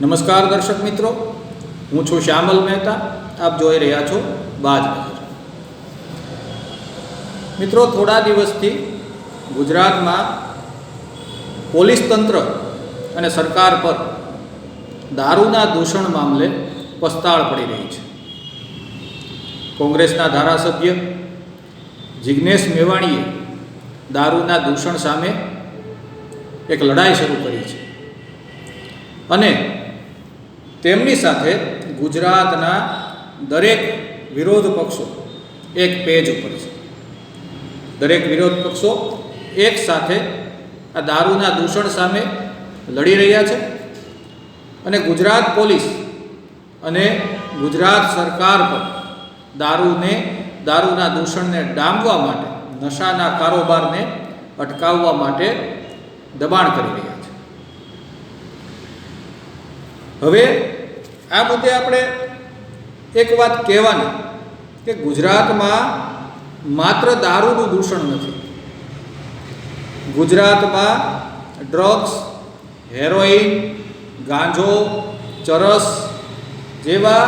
નમસ્કાર દર્શક મિત્રો, હું છું શ્યામલ મહેતા, આપ જોઈ રહ્યા છો બાજ નજર. મિત્રો, થોડા દિવસથી ગુજરાતમાં પોલીસ તંત્ર અને સરકાર પર દારૂના દૂષણ મામલે પસ્તાળ પડી રહી છે. કોંગ્રેસના ધારાસભ્ય જિજ્ઞેશ મેવાણીએ દારૂના દૂષણ સામે એક લડાઈ શરૂ કરી છે. અને તેમની સાથે ગુજરાતના દરેક વિરોધ પક્ષો એક પેજ ઉપર છે. દરેક વિરોધ પક્ષો એક સાથે આ દારૂના દૂષણ સામે લડી રહ્યા છે અને ગુજરાત પોલીસ અને ગુજરાત સરકાર પર દારૂને, દારૂના દૂષણને ડામવા માટે, નશાના કારોબારને અટકાવવા માટે દબાણ કરી રહ્યા છે. હવે આ મુદ્દે આપણે એક વાત કહેવાની કે ગુજરાતમાં માત્ર દારૂનું દૂષણ નથી. ગુજરાતમાં ડ્રગ્સ હેરોઇન ગાંજો, ચરસ જેવા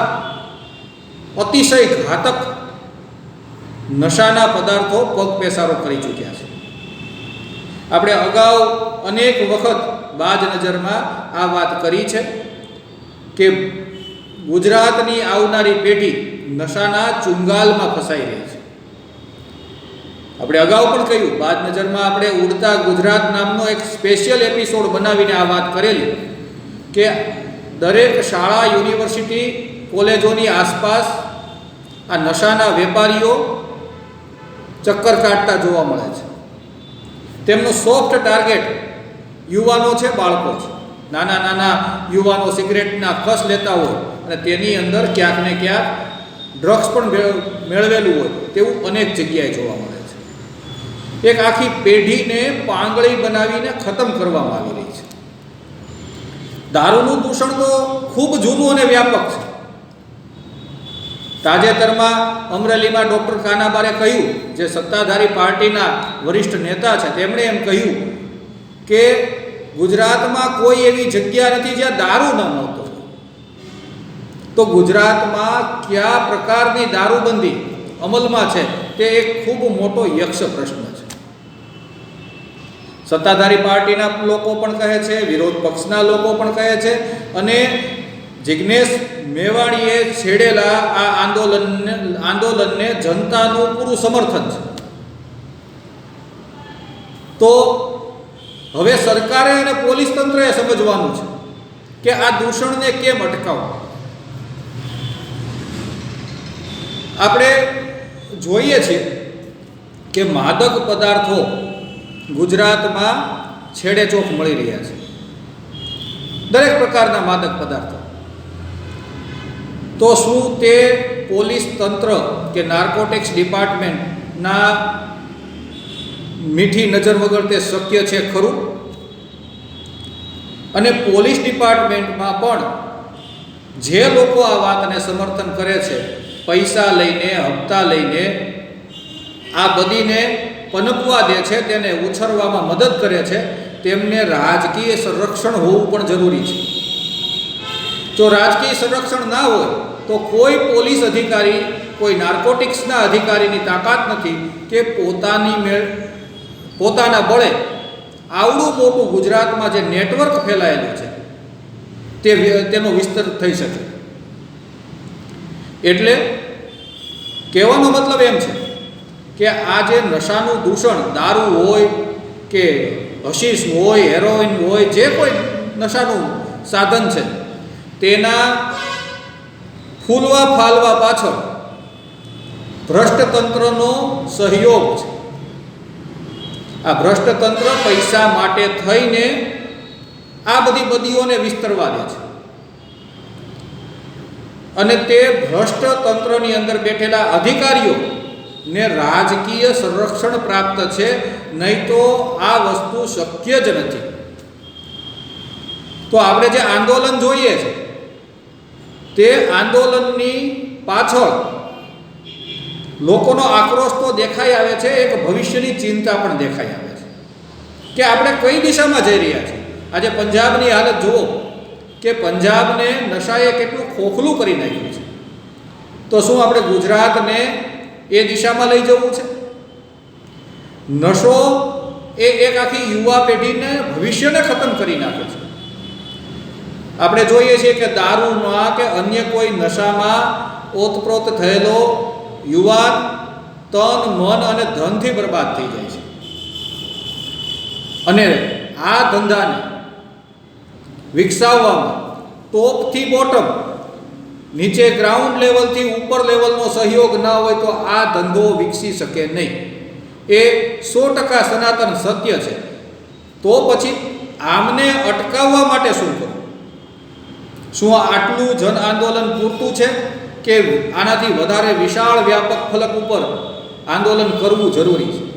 અતિશય ઘાતક નશાના પદાર્થો પગ પેસારો કરી ચૂક્યા છે. આપણે અગાઉ અનેક વખત બાજ નજરમાં આ વાત કરી છે કે ગુજરાતની આવનારી પેઢી નશાના ચુંગાલમાં ફસાઈ રહી છે. આપણે અગાઉ પણ કહ્યું બાદ નજરમાં આપણે ઉડતા ગુજરાત નામનો એક સ્પેશિયલ એપિસોડ બનાવીને આ વાત કરેલી કે દરેક શાળા, યુનિવર્સિટી, કોલેજોની આસપાસ આ નશાના વેપારીઓ ચક્કર કાઢતા જોવા મળે છે. તેમનું સોફ્ટ ટાર્ગેટ યુવાનો છે, બાળકો છે. નાના નાના યુવાનો સિગરેટના કસ લેતા હોય અને તેની અંદર ક્યાંક ને ક્યાંક ડ્રગ્સ પણ મેળવેલું હોય તેવું અનેક જગ્યાએ જોવા મળે છે. એક આખી પેઢીને પાંગળી બનાવીને ખતમ કરવામાં આવી રહી છે. દારૂનું દૂષણ તો ખૂબ જૂનું અને વ્યાપક છે. તાજેતરમાં અમરેલીમાં ડૉક્ટર કાનાબારે કહ્યું, જે સત્તાધારી પાર્ટીના વરિષ્ઠ નેતા છે, તેમણે એમ કહ્યું કે ગુજરાતમાં કોઈ એવી જગ્યા નથી જ્યાં દારૂ ન મળતો. તો ગુજરાતમાં કયા પ્રકારની દારૂબંધી અમલમાં છે તે એક ખૂબ મોટો યક્ષ પ્રશ્ન છે. સત્તાધારી પાર્ટીના લોકો પણ કહે છે, વિરોધ પક્ષના લોકો પણ કહે છે અને જિજ્ઞેશ મેવાણીએ છેડેલા આ આંદોલન આંદોલનને જનતાનું પૂરું સમર્થન છે. તો હવે સરકારે અને પોલીસ તંત્રએ સમજવાનું છે કે આ દૂષણને કેમ અટકાવવું. આપણે જોઈએ છીએ કે માદક પદાર્થો ગુજરાતમાં છેડે ચોક મળી રહ્યા છે. દરેક પ્રકારના માદક પદાર્થો. તો શું તે પોલીસ તંત્ર કે નાર્કોટિક્સ ડિપાર્ટમેન્ટના મીઠી નજર વગર તે શક્ય છે ખરું? અને પોલીસ ડિપાર્ટમેન્ટમાં પણ જે લોકો આ વાતને સમર્થન કરે છે, પૈસા લઈને, હપ્તા લઈને, આ બધીને પનપવા દે છે, તેને ઉછરવામાં મદદ કરે છે, તેમને રાજકીય સંરક્ષણ હોવું પણ જરૂરી છે. જો રાજકીય સંરક્ષણ ના હોય, તો કોઈ પોલીસ અધિકારી, કોઈ નાર્કોટિક્સના અધિકારીની તાકાત નથી કે પોતાની મેળ પોતાના બળે આવડું મોટું ગુજરાતમાં જે નેટવર્ક ફેલાયેલું છે, તે તેનો વિસ્તર થઈ શકે. એટલે કહેવાનો મતલબ એમ છે કે આ જે નશાનું દૂષણ, દારૂ હોય કે હશીશ હોય હેરોઇન હોય, જે કોઈ નશાનું સાધન છે, તેના ફૂલવા ફાલવા પાછળ ભ્રષ્ટતંત્રનો સહયોગ છે. આ ભ્રષ્ટતંત્ર પૈસા માટે થઈને આ બધી બદીઓને વિસ્તરવા દે છે. અને તે ભ્રષ્ટ તંત્રની અંદર બેઠેલા અધિકારીઓ ને રાજકીય સંરક્ષણ પ્રાપ્ત છે, નહીં તો આ વસ્તુ શક્ય જ નથી. તો આપણે જે આંદોલન જોઈએ છે, તે આંદોલનની પાછળ લોકોનો આક્રોશ તો દેખાઈ આવે છે, એક ભવિષ્યની ચિંતા પણ દેખાઈ આવે છે. કે આપણે કઈ દિશામાં જઈ રહ્યા છીએ? આજે પંજાબની હાલત જુઓ કે પંજાબને નશાએ કેટલું ખોખલું કરી નાખ્યું છે. તો શું આપણે ગુજરાતને એ દિશામાં લઈ જવું છે? નશો એ એક આખી યુવા પેઢીને ભવિષ્યને ખતમ કરી નાખે છે. આપણે જોઈએ છીએ કે દારૂમાં કે અન્ય કોઈ નશામાં ઓતપ્રોત થયેલો યુવાન તન, મન અને ધનથી બરબાદ થઈ જાય છે. અને આ ધંધાને વિકસાવવામાં ટોપથી બોટમ નીચે ગ્રાઉન્ડ લેવલથી ઉપર લેવલનો સહયોગ ના હોય તો આ ધંધો વિકસી શકે નહીં. એ સો ટકા સનાતન સત્ય છે. તો પછી આમને અટકાવવા માટે શું કરવું? શું આટલું જન આંદોલન પૂરતું છે? કે આનાથી વધારે વિશાળ વ્યાપક ફલક ઉપર આંદોલન કરવું જરૂરી છે.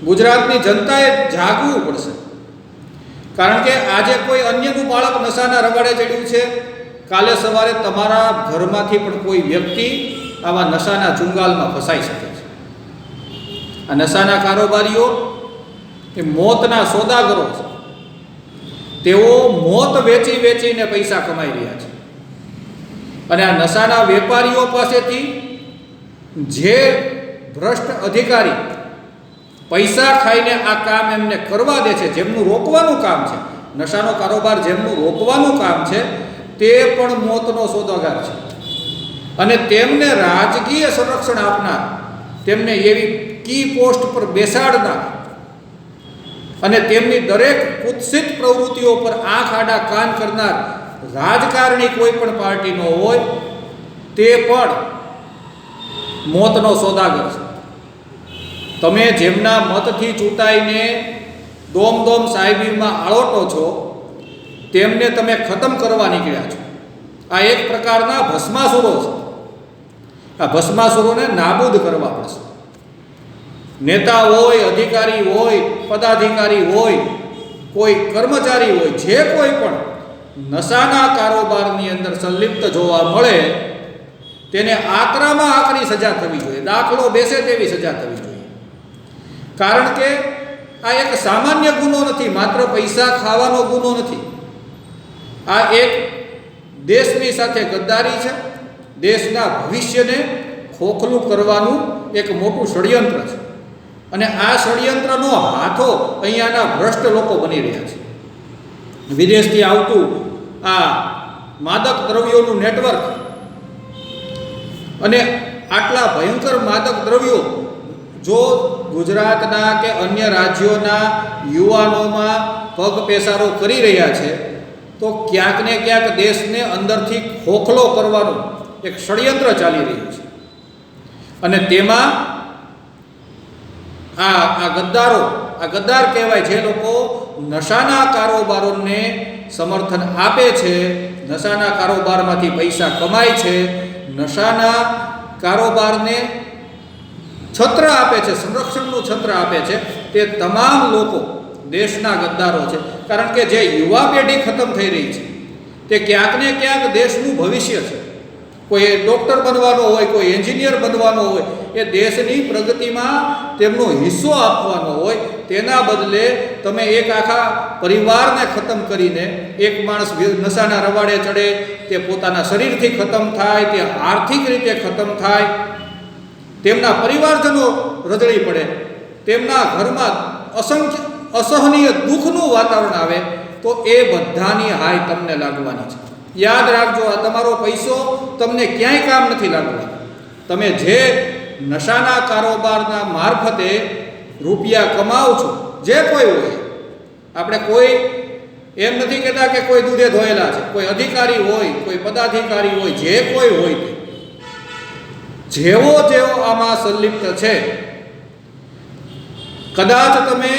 ગુજરાતની જનતાએ જાગવું પડશે. કારણ કે આજે કોઈ અન્યનું બાળક નશાના રવાડે ચડ્યું છે. કાલે સવારે તમારા ઘરમાંથી પણ કોઈ વ્યક્તિ આવા નશાના ચુંગાલમાં ફસાઈ શકે છે. આ નશાના કારોબારીઓ એ મોતના સોદાગરો છે. તેઓ મોત વેચી વેચીને પૈસા કમાઈ રહ્યા છે. અને આ નશાના વેપારીઓ પાસેથી જે ભ્રષ્ટ અધિકારી પૈસા ખાઈને આ કામ એમને કરવા દે છે, જેમનું રોકવાનું કામ છે, નશાનો કારોબાર જેમનું રોકવાનું કામ છે, તે પણ મોતનો સોદાગાર છે. અને તેમને રાજકીય સંરક્ષણ આપનાર, તેમને એવી કી પોસ્ટ પર બેસાડનાર અને તેમની દરેક કુત્સિત પ્રવૃત્તિઓ પર આંખ આડા કાન કરનાર રાજકારણી કોઈ પણ પાર્ટીનો હોય, તે પણ મોતનો સોદાગર છે. તમે જેમના મતથી ચૂંટાઈને દોમ દોમ સાહેબીમાં આળોટો છો, તેમને તમે ખતમ કરવા નીકળ્યા છો. આ એક પ્રકારના ભસ્માસુરો છે. આ ભસ્માસુરોને નાબૂદ કરવા પડશે. નેતા હોય, અધિકારી હોય, પદાધિકારી હોય, કોઈ કર્મચારી હોય, જે કોઈ પણ નશાના કારોબારની અંદર સંલિપ્ત જોવા મળે, તેને આકરામાં આકરી સજા થવી જોઈએ. દાખલો બેસે તેવી સજા થવી જોઈએ. કારણ કે આ એક સામાન્ય ગુનો નથી, માત્ર પૈસા ખાવાનો ગુનો નથી. આ એક દેશની સાથે ગદ્દારી છે. દેશના ભવિષ્યને ખોખલું કરવાનું એક મોટું ષડયંત્ર છે. અને આ ષડયંત્રનો હાથો અહીંયાના ભ્રષ્ટ લોકો બની રહ્યા છે. વિદેશથી આવતું આ માદક દ્રવ્યોનું નેટવર્ક અને આટલા ભયંકર માદક દ્રવ્યો જો ગુજરાતના કે અન્ય રાજ્યોના યુવાનોમાં પગ પેસારો કરી રહ્યા છે, તો ક્યાંક ને ક્યાંક દેશને અંદરથી ખોખલો કરવાનું એક ષડયંત્ર ચાલી રહ્યું છે. અને તેમાં આ આ ગદ્દારો, આ ગદ્દાર કહેવાય જે લોકો નશાના કારોબારોને સમર્થન આપે છે, નશાના કારોબારમાંથી પૈસા કમાય છે, નશાના કારોબારને છત્ર આપે છે, સંરક્ષણનું છત્ર આપે છે, તે તમામ લોકો દેશના ગદ્દારો છે. કારણ કે જે યુવા પેઢી ખતમ થઈ રહી છે, તે ક્યાંક ને ક્યાંક દેશનું ભવિષ્ય છે. કોઈ ડૉક્ટર બનવાનો હોય, કોઈ એન્જિનિયર બનવાનો હોય, એ દેશની પ્રગતિમાં તેમનો હિસ્સો આપવાનો હોય, તેના બદલે તમે એક આખા પરિવારને ખતમ કરીને એક માણસ નશાના રવાડે ચડે, તે પોતાના શરીરથી ખતમ થાય, તે આર્થિક રીતે ખતમ થાય, તેમના પરિવારજનો રજળી પડે, તેમના ઘરમાં અસંખ્ય, અસહનીય દુઃખનું વાતાવરણ આવે, તો એ બધાની હાય તમને લાગવાની છે. યાદ રાખજો, આ તમારો પૈસો તમને ક્યાંય કામ નથી લાગતો. તમે જે નશાના કારોબારના મારફતે રૂપિયા કમાવ છો, જે કોઈ હોય, આપણે કોઈ એમ નથી કહેતા કે કોઈ દૂધે ધોયેલા છે, કોઈ અધિકારી હોય, કોઈ પદાધિકારી હોય, જે કોઈ હોય જેવો જેવો આમાં સંલિપ્ત છે, કદાચ તમે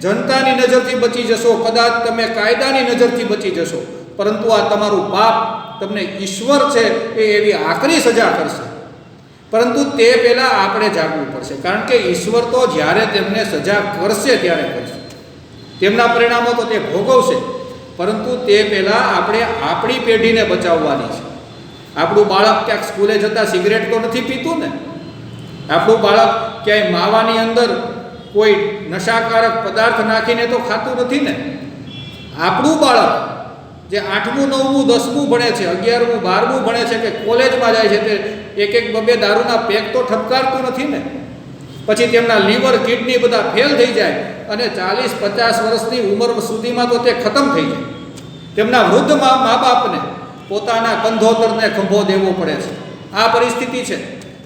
જનતાની નજરથી બચી જશો, કદાચ તમે કાયદાની નજરથી બચી જશો. પરંતુ આ તમારું પાપ તમને ઈશ્વર છે એ એવી આકરી સજા કરશે. પરંતુ તે પહેલાં આપણે જાગવું પડશે, કારણ કે ઈશ્વર તો જ્યારે તેમને સજા કરશે ત્યારે કરશે. તેમના પરિણામો તો તે ભોગવશે, પરંતુ તે પહેલાં આપણે આપણી પેઢીને બચાવવાની છે. આપણું બાળક ક્યાંક સ્કૂલે જતાં સિગરેટ તો નથી પીતું ને? આપણું બાળક ક્યાંય માવાની અંદર કોઈ નશાકારક પદાર્થ નાખીને તો ખાતું નથી ને? આપણું બાળક જે આઠમું, નવમું, દસમું ભણે છે, અગિયારમું, બારમું ભણે છે કે કોલેજમાં જાય છે તે એક એક બબે દારૂના પેક તો ઠપકારતું નથી ને. પછી તેમના લીવર, કિડની બધા ફેલ થઈ જાય અને ચાલીસ, પચાસ વર્ષની ઉંમર સુધીમાં તો તે ખતમ થઈ જાય. તેમના વૃદ્ધ મા બાપને પોતાના કંધોતરને ખંભો દેવો પડે છે. આ પરિસ્થિતિ છે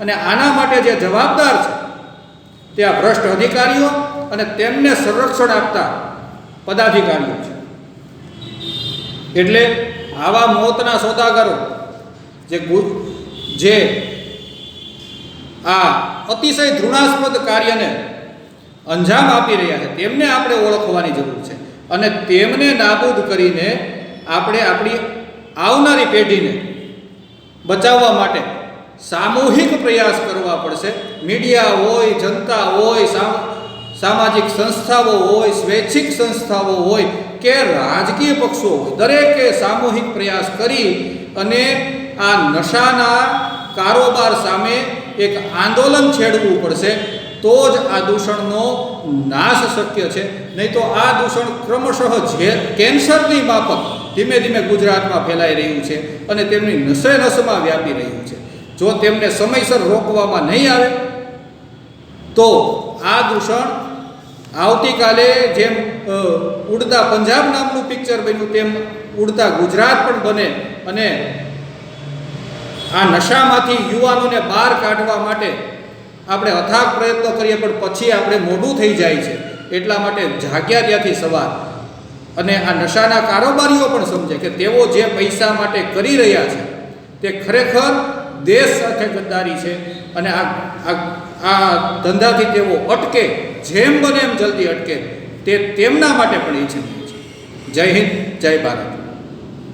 અને આના માટે જે જવાબદાર છે તે આ ભ્રષ્ટ અધિકારીઓ અને તેમને સંરક્ષણ આપતા પદાધિકારીઓ છે. એટલે આવા મોતના સોદાગરો જે જે આ અતિશય ધૃણાસ્પદ કાર્યને અંજામ આપી રહ્યા છે, તેમને આપણે ઓળખવાની જરૂર છે. અને તેમને નાબૂદ કરીને આપણે આપણી આવનારી પેઢીને બચાવવા માટે સામૂહિક પ્રયાસ કરવા પડશે. મીડિયા હોય, જનતા હોય, સામ- સામાજિક સંસ્થાઓ હોય, સ્વૈચ્છિક સંસ્થાઓ હોય કે રાજકીય પક્ષો દરેકે સામૂહિક પ્રયાસ કરી અને આ નશાના કારોબાર સામે એક આંદોલન છેડવું પડશે, તો જ આ દૂષણનો નાશ શક્ય છે. નહીં તો આ દૂષણ ક્રમશઃ જે કેન્સરની માફક ધીમે ધીમે ગુજરાતમાં ફેલાઈ રહ્યું છે અને તેમની નસે નસમાં વ્યાપી રહ્યું છે. જો તેમને સમયસર રોકવામાં નહીં આવે, તો આ દૂષણ આવતીકાલે જેમ ઉડતા પંજાબ નામનું પિક્ચર બન્યું તેમ ઉડતા ગુજરાત પણ બને અને આ નશામાંથી યુવાનોને બહાર કાઢવા માટે આપણે અથાગ પ્રયત્નો કરીએ, પણ પછી આપણે મોઢું થઈ જાય છે. એટલા માટે જાગ્યા ત્યાંથી સવાર. અને આ નશાના કારોબારીઓ પણ સમજે કે તેઓ જે પૈસા માટે કરી રહ્યા છે, તે ખરેખર દેશ સાથે ગદ્દારી છે. અને આ આ આ ધંધાથી તેઓ અટકે, જેમ બને એમ જલ્દી અટકે, તે તેમના માટે પણ ઈચ્છનીય છે. જય હિન્દ, જય ભારત.